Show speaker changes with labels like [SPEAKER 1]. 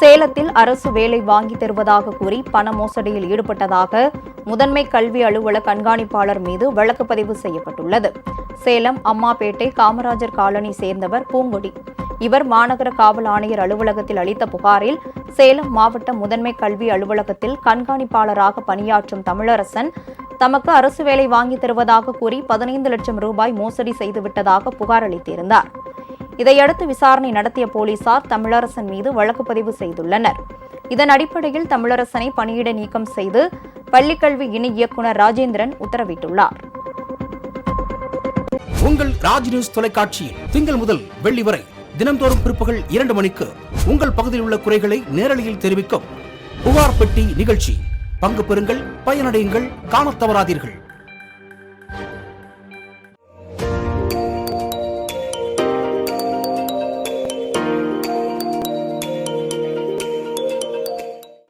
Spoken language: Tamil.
[SPEAKER 1] சேலத்தில் அரசு வேலை வாங்கி தருவதாக கூறி பண மோசடியில் ஈடுபட்டதாக முதன்மை கல்வி அலுவலக கண்காணிப்பாளர் மீது வழக்கு பதிவு செய்யப்பட்டுள்ளது. சேலம் அம்மாபேட்டை காமராஜர் காலனி சேர்ந்தவர் பூங்கொடி. இவர் மாநகர காவல் ஆணையர் அலுவலகத்தில் அளித்த புகாரில் சேலம் மாவட்ட முதன்மை கல்வி அலுவலகத்தில் கண்காணிப்பாளராக பணியாற்றும் தமிழரசன் தமக்கு அரசு வேலை வாங்கி தருவதாக கூறி பதினைந்து லட்சம் ரூபாய் மோசடி செய்துவிட்டதாக புகார் அளித்திருந்தார். இதையடுத்து விசாரணை நடத்திய போலீசார் தமிழரசன் மீது வழக்கு பதிவு செய்துள்ளனர். இதன் அடிப்படையில் தமிழரசனை பணியிட நீக்கம் செய்து பள்ளிக்கல்வி இணை இயக்குநர் ராஜேந்திரன் உத்தரவிட்டுள்ளார்.
[SPEAKER 2] உங்கள் ராஜ் நியூஸ் தொலைக்காட்சியில் திங்கள் முதல் வெள்ளி வரை தினந்தோறும் பிற்பகல் இரண்டு மணிக்கு உங்கள் பகுதியில் உள்ள குறைகளை நேரலையில் தெரிவிக்கும் புகார் பெட்டி நிகழ்ச்சி. பங்கு பெறுங்கள் பயனடையுங்கள் காணத் தவறாதீர்கள்.